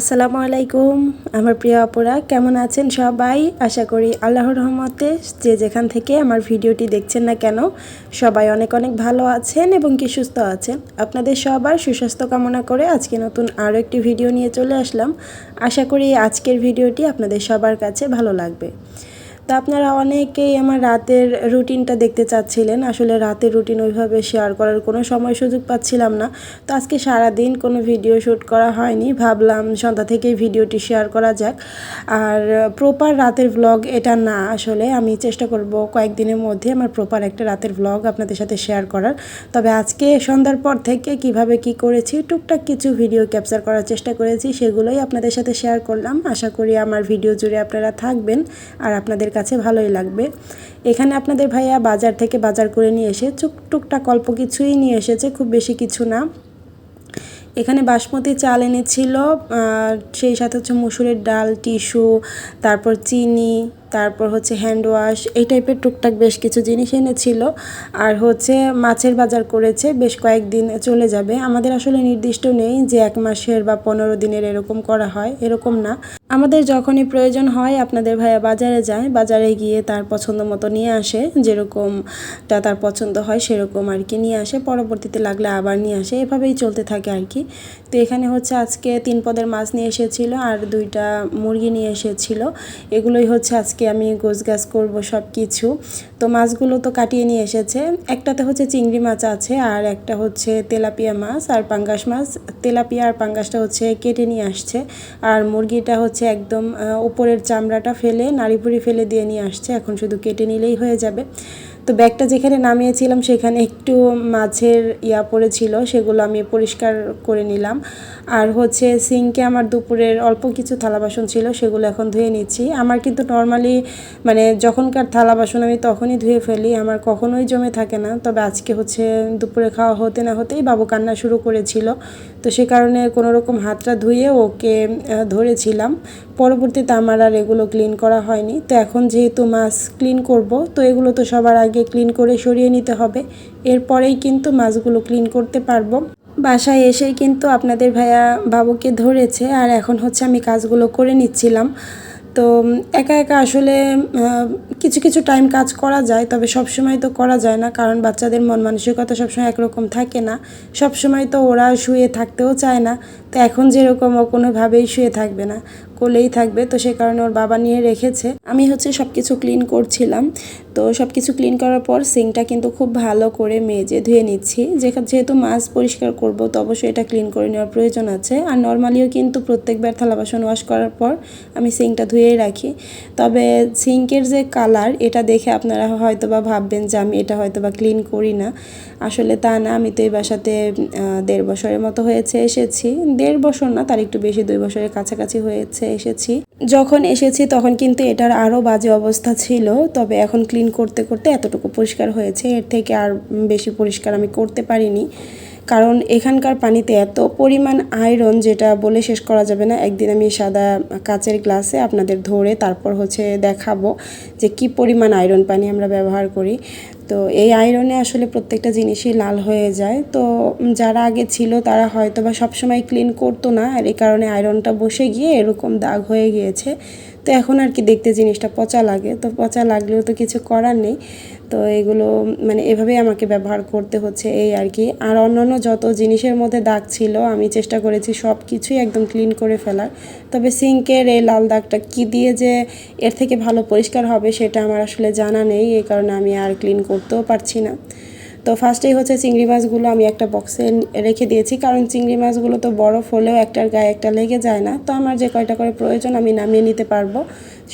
আসসালামু আলাইকুম, আমার প্রিয় অপরা কেমন আছেন সবাই? আশা করি আল্লাহর রহমতে যে যেখান থেকে আমার ভিডিওটি দেখছেন না কেন, সবাই অনেক অনেক ভালো আছেন এবং কি সুস্থ আছেন। আপনাদের সবার সুস্বাস্থ্য কামনা করে আজকে নতুন আরও একটি ভিডিও নিয়ে চলে আসলাম। আশা করি আজকের ভিডিওটি আপনাদের সবার কাছে ভালো লাগবে। তো আপনারা অনেকেই আমার রাতের রুটিনটা দেখতে চাচ্ছিলেন। আসলে রাতের রুটিন ওইভাবে শেয়ার করার কোনো সময় সুযোগ পাচ্ছিলাম না। তো আজকে সারা দিন কোনো ভিডিও শ্যুট করা হয়নি। ভাবলাম সন্ধ্যা থেকেই ভিডিওটি শেয়ার করা যাক। আর প্রপার রাতের ভ্লগ এটা না। আসলে আমি চেষ্টা করব কয়েকদিনের মধ্যে আমার প্রপার একটা রাতের ভ্লগ আপনাদের সাথে শেয়ার করার। তবে আজকে সন্ধ্যার পর থেকে কীভাবে কি করেছি, টুকটাক কিছু ভিডিও ক্যাপচার করার চেষ্টা করেছি, সেগুলোই আপনাদের সাথে শেয়ার করলাম। আশা করি আমার ভিডিও জুড়ে আপনারা থাকবেন। আর আপনাদের কাছে ভালোই লাগবে। এখানে আপনাদের ভাইয়া বাজার থেকে বাজার করে নিয়ে এসে চুকটুকটা অল্প কিছুই নিয়ে এসেছে, খুব বেশি কিছু না। এখানে বাসমতি চাল এনেছিল সেই সাথে হচ্ছে মুসুরের ডাল, টিস্যু, তারপর চিনি তারপর হচ্ছে হ্যান্ড ওয়াশ এই টাইপের টুকটাক বেশ কিছু জিনিস এনেছিল। আর হচ্ছে মাছের বাজার করেছে, বেশ কয়েকদিন চলে যাবে। আমাদের আসলে নির্দিষ্ট নেই যে এক মাসের বা পনেরো দিনের এরকম করা হয়, এরকম না। আমাদের যখনই প্রয়োজন হয়, আপনাদের ভাইয়া বাজারে যায়, বাজারে গিয়ে তার পছন্দ মতো নিয়ে আসে। যেরকমটা তার পছন্দ হয়, সেরকম আর কি নিয়ে আসে। পরবর্তীতে লাগলে আবার নিয়ে আসে। এভাবেই চলতে থাকে আর কি। তো এখানে হচ্ছে আজকে তিন পদের মাছ নিয়ে এসেছিল, আর দুইটা মুরগি নিয়ে এসেছিল। এগুলোই হচ্ছে আজকে আমি গোছ গাছ করব সব কিছু তো মাছগুলো তো কাটিয়ে নিয়ে এসেছে। একটাতে হচ্ছে চিংড়ি মাছ আছে আর একটা হচ্ছে তেলাপিয়া মাছ আর পাঙ্গাস মাছ। তেলাপিয়া আর পাঙ্গাসটা হচ্ছে কেটে নিয়ে আসছে আর মুরগিটা হচ্ছে একদম উপরের চামড়াটা ফেলে, নাড়িভুড়ি ফেলে দিয়ে নিয়ে আসছে। এখন শুধু কেটে নিলেই হয়ে যাবে। তো ব্যাগটা যেখানে নামিয়েছিলাম, সেখানে একটু মাছের ইয়া পড়েছিল, সেগুলো আমি পরিষ্কার করে নিলাম। আর হচ্ছে সিঙ্কে আমার দুপুরের অল্প কিছু থালা বাসন ছিল, সেগুলো এখন ধুয়ে নিচ্ছি। আমার কিন্তু নর্মালি মানে যখনকার থালা বাসন আমি তখনই ধুয়ে ফেলি, আমার কখনোই জমে থাকে না। তবে আজকে হচ্ছে দুপুরে খাওয়া হতে না হতেই বাবু কান্না শুরু করেছিল। তো সে কারণে কোনো রকম হাতটা ধুয়ে ওকে ধরেছিলাম। পরবর্তীতে আমার আর এগুলো ক্লিন করা হয়নি। তো এখন যেহেতু মাছ ক্লিন করব, তো এগুলো তো সবার আগে ক্লিন করে সরিয়ে নিতে হবে। এরপরেই কিন্তু মাছগুলো ক্লিন করতে পারব। বাসায় এসেই কিন্তু আপনাদের ভাইয়া বাবুকে ধরেছে আর এখন হচ্ছে আমি কাজগুলো করে নিচ্ছিলাম। তো একা একা আসলে কিছু কিছু টাইম কাজ করা যায়, তবে সব সময় তো করা যায় না। কারণ বাচ্চাদের মন মানসিকতা সবসময় একরকম থাকে না। সব সময় তো ওরা শুয়ে থাকতেও চায় না। তো এখন যেরকম ও কোনোভাবেই শুয়ে থাকবে না। কোলেই থাকবে, তো সে কারণে ওর বাবা নিয়ে রেখেছে। আমি হচ্ছে সব কিছু ক্লিন করছিলাম, তো সব কিছু ক্লিন করার পর সিংটা কিন্তু খুব ভালো করে মেজে ধুয়ে নিচ্ছি। যেহেতু মাছ পরিষ্কার করব, তো অবশ্যই এটা ক্লিন করে নেওয়ার প্রয়োজন আছে। আর নর্মালিও কিন্তু প্রত্যেকবার থালা বাসন ওয়াশ করার পর আমি সিংটা ধুয়েই রাখি। তবে সিঙ্কের যে কালার এটা দেখে আপনারা হয়তো বা ভাববেন যে আমি এটা হয়তো বা ক্লিন করি না। আসলে তা না, আমি তো এই বাসাতে দেড় বছরের মতো হয়েছে, এসেছি। দেড় বছর না, তার একটু বেশি, দুই বছরের কাছাকাছি হয়েছে। এসেছি। যখন এসেছি তখন কিন্তু এটার আরও বাজে অবস্থা ছিল, তবে এখন ক্লিন করতে করতে এতটুকু পরিষ্কার হয়েছে। এর থেকে আর বেশি পরিষ্কার আমি করতে পারিনি। কারণ এখানকার পানিতে এত পরিমাণ আয়রন যেটা বলে শেষ করা যাবে না। একদিন আমি সাদা কাচের গ্লাসে আপনাদের ধরে তারপর হচ্ছে দেখাবো যে কি পরিমাণ আয়রন পানি আমরা ব্যবহার করি। তো এই আয়রনে আসলে প্রত্যেকটা জিনিসই লাল হয়ে যায়। তো যারা আগে ছিল তারা হয়তো বা সবসময় ক্লিন করতো না। আর এই কারণে আয়রনটা বসে গিয়ে এরকম দাগ হয়ে গিয়েছে। তো এখন আর কি দেখতে জিনিসটা পচা লাগে। তো পচা লাগলেও তো কিছু করার নেই। তো এগুলো মানে এভাবেই আমাকে ব্যবহার করতে হচ্ছে এই আর কি। আর অন্যান্য যত জিনিসের মধ্যে দাগ ছিল, আমি চেষ্টা করেছি সব কিছুই একদম ক্লিন করে ফেলার। তবে সিঙ্কের এই লাল দাগটা কি দিয়ে যে এর থেকে ভালো পরিষ্কার হবে, সেটা আমার আসলে জানা নেই। এই কারণে আমি আর ক্লিন করতেও পারছি না। তো ফার্স্টেই হচ্ছে চিংড়ি মাছগুলো আমি একটা বক্সে রেখে দিয়েছি। কারণ চিংড়ি মাছগুলো তো বরফ হলেও একটার গায়ে একটা লেগে যায় না। তো আমার যে কয়টা করে প্রয়োজন আমি নামিয়ে নিতে পারব।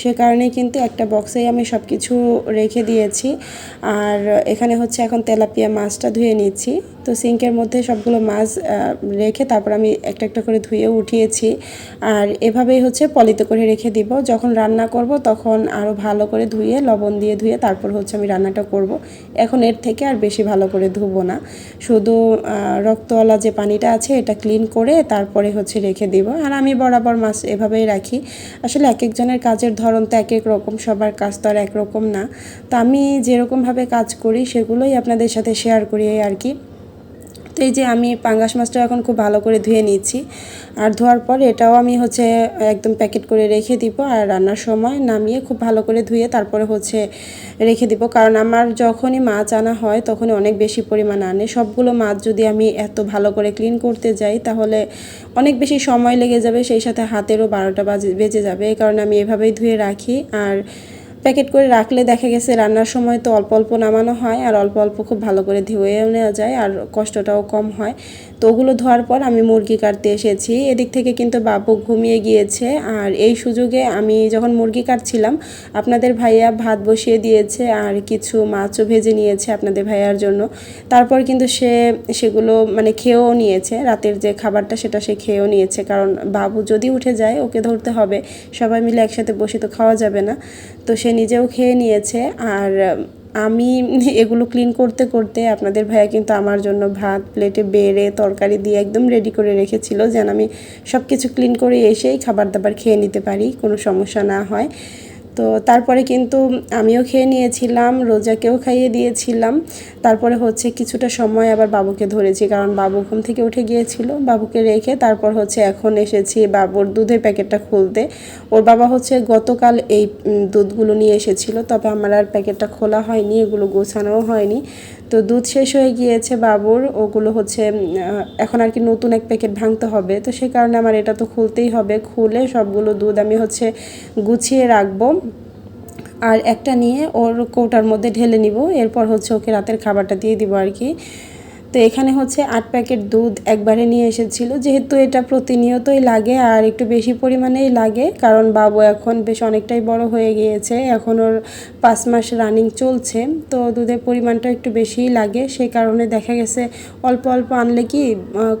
সে কারণে কিন্তু একটা বক্সেই আমি সব কিছু রেখে দিয়েছি। আর এখানে হচ্ছে এখন তেলাপিয়া মাছটা ধুয়ে নিচ্ছি। তো সিঙ্কের মধ্যে সবগুলো মাছ রেখে তারপর আমি একটা একটা করে ধুয়ে উঠিয়েছি। আর এভাবেই হচ্ছে পলিতে করে রেখে দিব। যখন রান্না করব তখন আরও ভালো করে ধুয়ে, লবণ দিয়ে ধুয়ে তারপর হচ্ছে আমি রান্নাটা করব। এখন এর থেকে আর বেশি ভালো করে ধুবো না। শুধু রক্তওয়ালা যে পানিটা আছে এটা ক্লিন করে তারপরে হচ্ছে রেখে দিব। আর আমি বরাবর মাছ এভাবেই রাখি। আসলে এক একজনের কাজের ধরন তো এক এক রকম, সবার কাজ তো আর একরকম না। তো আমি যেরকমভাবে কাজ করি, সেগুলোই আপনাদের সাথে শেয়ার করি আর কি। তো যে আমি পাঙ্গাস মাছটা এখন খুব ভালো করে ধুয়ে নিচ্ছি। আর ধোয়ার পর এটাও আমি হচ্ছে একদম প্যাকেট করে রেখে দিব আর রান্নার সময় নামিয়ে খুব ভালো করে ধুয়ে তারপরে হচ্ছে রেখে দিব। কারণ আমার যখনই মাছ আনা হয় তখনই অনেক বেশি পরিমাণ আনে। সবগুলো মাছ যদি আমি এত ভালো করে ক্লিন করতে যাই তাহলে অনেক বেশি সময় লেগে যাবে, সেই সাথে হাতেরও বারোটা বাজে, বেজে যাবে। এই কারণে আমি এভাবেই ধুয়ে রাখি। আর প্যাকেট করে রাখলে দেখা গেছে রান্নার সময় তো অল্প অল্প নামানো হয় আর অল্প অল্প খুব ভালো করে ধুয়েও নেওয়া যায় আর কষ্টটাও কম হয়। তো ওগুলো ধোয়ার পর আমি মুরগি কাটতে এসেছি। এদিক থেকে কিন্তু বাবু ঘুমিয়ে গিয়েছে আর এই সুযোগে আমি যখন মুরগি কাটছিলাম, আপনাদের ভাইয়া ভাত বসিয়ে দিয়েছে আর কিছু মাছও ভেজে নিয়েছে আপনাদের ভাইয়ার জন্য। তারপর কিন্তু সে সেগুলো মানে খেয়েও নিয়েছে। রাতের যে খাবারটা সেটা সে খেয়েও নিয়েছে কারণ বাবু যদি উঠে যায় ওকে ধরতে হবে। সবাই মিলে একসাথে বসে তো খাওয়া যাবে না। তো সে নিজেও খেয়ে নিয়েছে আর আমি এগুলো ক্লিন করতে করতে আপনাদের ভাইয়া কিন্তু আমার জন্য ভাত প্লেটে বেড়ে, তরকারি দিয়ে একদম রেডি করে রেখেছিল যেন আমি সব কিছু ক্লিন করে এসেই খাবার দাবার খেয়ে নিতে পারি, কোনো সমস্যা না হয়। তো তারপরে কিন্তু আমিও খেয়ে নিয়েছিলাম, রোজাকেও খাইয়ে দিয়েছিলাম। তারপরে হচ্ছে কিছুটা সময় আবার বাবুকে ধরেছি, কারণ বাবু ঘুম থেকে উঠে গিয়েছিল। বাবুকে রেখে তারপর হচ্ছে এখন এসেছি বাবুর দুধের প্যাকেটটা খুলতে। ওর বাবা হচ্ছে গতকাল এই দুধগুলো নিয়ে এসেছিল, তবে আমার আর প্যাকেটটা খোলা হয়নি, এগুলো গোছানোও হয়নি। তো দুধ শেষ হয়ে গিয়েছে বাবুর, ওগুলো হচ্ছে এখন আর কি নতুন এক প্যাকেট ভাঙতে হবে। তো সে কারণে আমার এটা তো খুলতেই হবে। খুলে সবগুলো দুধ আমি হচ্ছে গুছিয়ে রাখব আর একটা নিয়ে ওর কৌটার মধ্যে ঢেলে নিব। এরপর হচ্ছে ওকে রাতের খাবারটা দিয়ে দিব আর কি। তো এখানে হচ্ছে আট প্যাকেট দুধ একবারে নিয়ে এসেছিল। যেহেতু এটা প্রতিনিয়তই লাগে আর একটু বেশি পরিমাণেই লাগে, কারণ বাবু এখন বেশ অনেকটাই বড় হয়ে গিয়েছে। এখন ওর পাঁচ মাস রানিং চলছে, তো দুধের পরিমাণটা একটু বেশিই লাগে। সেই কারণে দেখা গেছে অল্প অল্প আনলে কি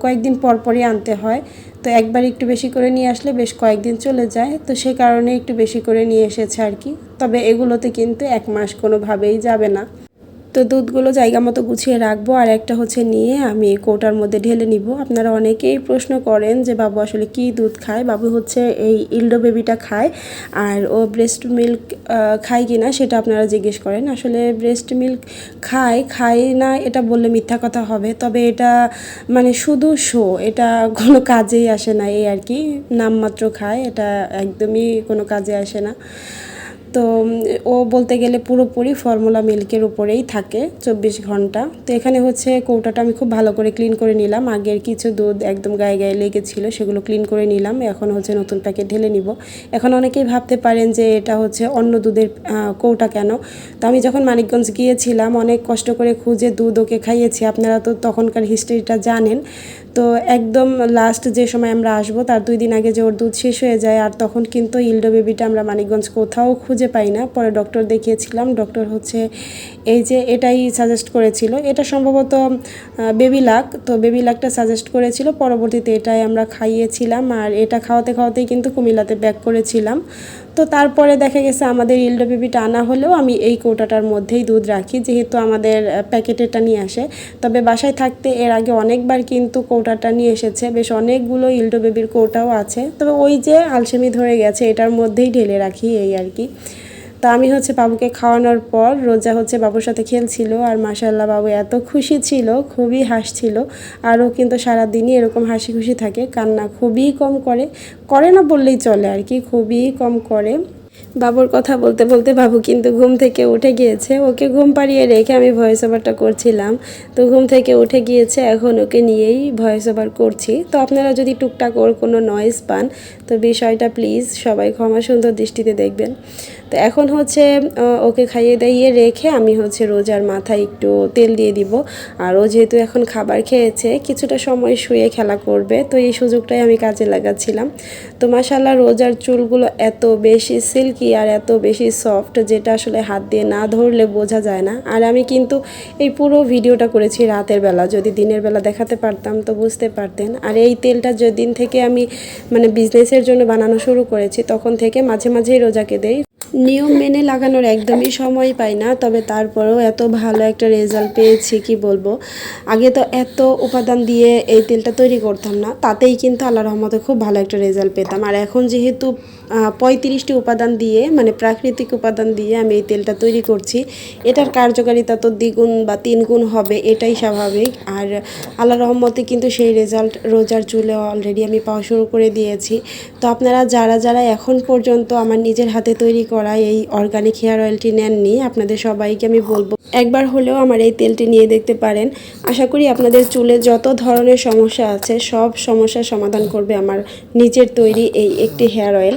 কয়েকদিন পর পরই আনতে হয়। তো একবার একটু বেশি করে নিয়ে আসলে বেশ কয়েকদিন চলে যায়। তো সে কারণে একটু বেশি করে নিয়ে এসেছে আর কি। তবে এগুলোতে কিন্তু এক মাস কোনোভাবেই যাবে না। তো দুধগুলো জায়গা মতো গুছিয়ে রাখব, আর একটা হচ্ছে নিয়ে আমি কৌটার মধ্যে ঢেলে নিব। আপনারা অনেকেই প্রশ্ন করেন যে, বাবু আসলে কি দুধ খায়? বাবু হচ্ছে এই ইলডো বেবিটা খায়, আর ও ব্রেস্ট মিল্ক খায় কি না সেটা আপনারা জিজ্ঞেস করেন। আসলে ব্রেস্ট মিল্ক খায় খায় না, এটা বললে মিথ্যা কথা হবে। তবে এটা মানে শুধু শো, এটা কোনো কাজেই আসে না, এই আর কি। নামমাত্র খায়, এটা একদমই কোনো কাজে আসে না। তো ও বলতে গেলে পুরোপুরি ফর্মুলা মিল্কের উপরেই থাকে চব্বিশ ঘণ্টা। তো এখানে হচ্ছে কৌটাটা আমি খুব ভালো করে ক্লিন করে নিলাম। আগের কিছু দুধ একদম গায়ে গায়ে লেগেছিলো, সেগুলো ক্লিন করে নিলাম। এখন হচ্ছে নতুন প্যাকেট ঢেলে নিব। এখন অনেকেই ভাবতে পারেন যে এটা হচ্ছে অন্য দুধের কৌটা কেন? তো আমি যখন মানিকগঞ্জ গিয়েছিলাম, অনেক কষ্ট করে খুঁজে দুধ ওকে খাইয়েছি। আপনারা তো তখনকার হিস্ট্রিটা জানেন। তো একদম লাস্ট যে সময় আমরা আসব, তার দুই দিন আগে যে ওর দুধ শেষ হয়ে যায়, আর তখন কিন্তু ইল্ডো বেবিটা আমরা মানিকগঞ্জ কোথাও খুঁজে পাই না। পরে ডক্টর দেখিয়েছিলাম। ডক্টর হচ্ছে এই যে এটাই সাজেস্ট করেছিল। এটা সম্ভবত বেবি লাক তো বেবি লাকটা সাজেস্ট করেছিল। পরবর্তীতে এটাই আমরা খাইয়েছিলাম। আর এটা খাওয়াতে খাওয়াতেই কিন্তু কুমিল্লাতে ব্যাক করেছিলাম। তো তারপরে দেখা গেছে আমাদের ইল্ডো বেবিটা আনা হলেও আমি এই কৌটাটার মধ্যেই দুধ রাখি, যেহেতু আমাদের প্যাকেটেরটা নিয়ে আসে। তবে বাসায় থাকতে এর আগে অনেকবার কিন্তু কৌটাটা নিয়ে এসেছে, বেশ অনেকগুলো ইল্ডো বেবির কৌটাও আছে। তবে ওই যে আলসেমি ধরে গেছে, এটার মধ্যেই ঢেলে রাখি এই আর কি। তো আমি হচ্ছে বাবুকে খাওয়ানোর পর রোজা হচ্ছে বাবুর সাথে খেলছিল আর মাসাল্লাহ বাবু এত খুশি ছিল, খুবই হাসছিল আর ও কিন্তু সারাদিনই এরকম হাসি খুশি থাকে, কান্না খুবই কম করে করে না বললেই চলে আর কি, খুবই কম করে। বাবুর কথা বলতে বলতে বাবু কিন্তু ঘুম থেকে উঠে গিয়েছে, ওকে ঘুম পাড়িয়ে রেখে আমি ভয়েস ওভারটা করছিলাম। তো ঘুম থেকে উঠে গিয়েছে, এখন ওকে নিয়েই ভয়েস ওভার করছি। তো আপনারা যদি টুকটাক ওর কোনো নয়েজ পান তো বিষয়টা প্লিজ সবাই ক্ষমা সুন্দর দৃষ্টিতে দেখবেন। তো এখন হচ্ছে ওকে খাইয়ে দাইয়ে রেখে আমি হচ্ছে রোজার মাথায় একটু তেল দিয়ে দিব। আর ও যেহেতু এখন খাবার খেয়েছে, কিছুটা সময় শুয়ে খেলা করবে, তো এই সুযোগটাই আমি কাজে লাগাচ্ছিলাম। তো মাসাল্লাহ রোজার চুলগুলো এত বেশি সিল্কি আর এত বেশি সফট যেটা আসলে হাত দিয়ে না ধরলে বোঝা যায় না। আর আমি কিন্তু এই পুরো ভিডিওটা করেছি রাতের বেলা, যদি দিনের বেলা দেখাতে পারতাম তো বুঝতে পারতেন। আর এই তেলটা যেদিন থেকে আমি মানে বিজনেসের জন্য বানানো শুরু করেছি, তখন থেকে মাঝে মাঝেই রোজাকে দেই। নিয়ম মেনে লাগানোর একদমই সময় পাই না, তবে তারপরেও এত ভালো একটা রেজাল্ট পেয়েছি, কি বলব? আগে তো এত উপাদান দিয়ে এই তেলটা তৈরি করতাম না, তাতেই কিন্তু আল্লাহ রহমতে খুব ভালো একটা রেজাল্ট পেতাম। আর এখন যেহেতু পঁয়ত্রিশটি উপাদান দিয়ে মানে প্রাকৃতিক উপাদান দিয়ে আমি এই তেলটা তৈরি করছি। এটার কার্যকারিতা তো দ্বিগুণ বা তিনগুণ হবে, এটাই স্বাভাবিক। আর আল্লাহ রহমতে কিন্তু সেই রেজাল্ট রোজার চুলে অলরেডি আমি পাওয়া শুরু করে দিয়েছি। তো আপনারা যারা যারা এখন পর্যন্ত আমার নিজের হাতে তৈরি করা এই অর্গানিক হেয়ার অয়েলটি নেননি, আপনাদের সবাইকে আমি বলব, একবার হলেও আমার এই তেলটি নিয়ে দেখতে পারেন। আশা করি আপনাদের চুলে যত ধরনের সমস্যা আছে, সব সমস্যার সমাধান করবে আমার নিজের তৈরি এই একটি হেয়ার অয়েল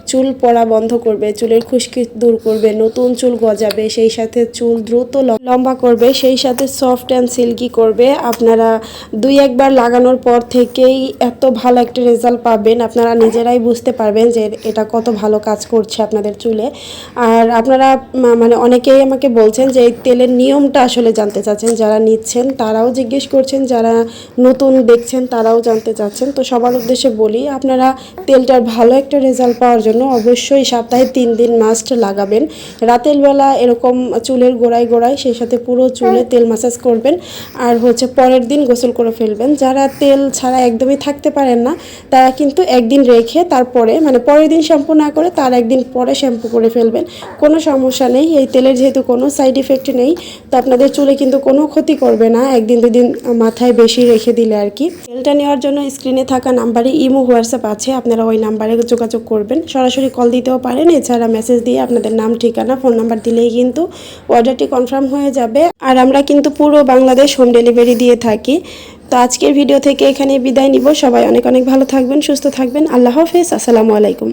চুল পড়া বন্ধ করবে, চুলের খুশকি দূর করবে, নতুন চুল গজাবে, সেই সাথে চুল দ্রুত লম্বা করবে, সেই সাথে সফট অ্যান্ড সিল্কি করবে। আপনারা দুই একবার লাগানোর পর থেকেই এত ভালো একটা রেজাল্ট পাবেন। আপনারা নিজেরাই বুঝতে পারবেন যে এটা কত ভালো কাজ করছে আপনাদের চুলে। আর আপনারা মানে অনেকেই আমাকে বলছেন যে এই তেলের নিয়মটা আসলে জানতে চাচ্ছেন, যারা নিচ্ছেন তারাও জিজ্ঞেস করছেন, যারা নতুন দেখছেন তারাও জানতে চাচ্ছেন। তো সবার উদ্দেশ্যে বলি, আপনারা তেলটার ভালো একটা রেজাল্ট পাওয়ার জন্য অবশ্যই সপ্তাহে তিন দিন মাস্ট লাগাবেন। রাতের বেলা এরকম চুলের গোড়ায় গোড়ায়, সেই সাথে পুরো চুলে তেল মাসাজ করবেন। আর হচ্ছে পরের দিন গোসল করে ফেলবেন। যারা তেল ছাড়া একদমই থাকতে পারেন না, তারা কিন্তু একদিন রেখে তারপরে মানে পরের দিন শ্যাম্পু না করে, তার একদিন পরে শ্যাম্পু করে ফেলবেন। কোনো সমস্যা নেই। এই তেলের যেহেতু কোনো সাইড ইফেক্ট নেই, তো আপনাদের চুলে কিন্তু কোনো ক্ষতি করবে না। একদিন, দুদিন মাথায় বেশি রেখে দিলে আর কি। তেলটা নেওয়ার জন্য স্ক্রিনে থাকা নাম্বারে ইমো, হোয়াটসঅ্যাপ আছে। আপনারা ওই নাম্বারে যোগাযোগ করবেন। সরাসরি কল দিতেও পারেন। এছাড়া মেসেজ দিয়ে আপনাদের নাম, ঠিকানা ফোন নাম্বার দিলেই কিন্তু অর্ডারটি কনফার্ম হয়ে যাবে। আর আমরা কিন্তু পুরো বাংলাদেশ হোম ডেলিভারি দিয়ে থাকি। তো আজকের ভিডিও থেকে এখানে বিদায় নিব। সবাই অনেক অনেক ভালো থাকবেন, সুস্থ থাকবেন। আল্লাহ হাফেজ। আসসালামু আলাইকুম।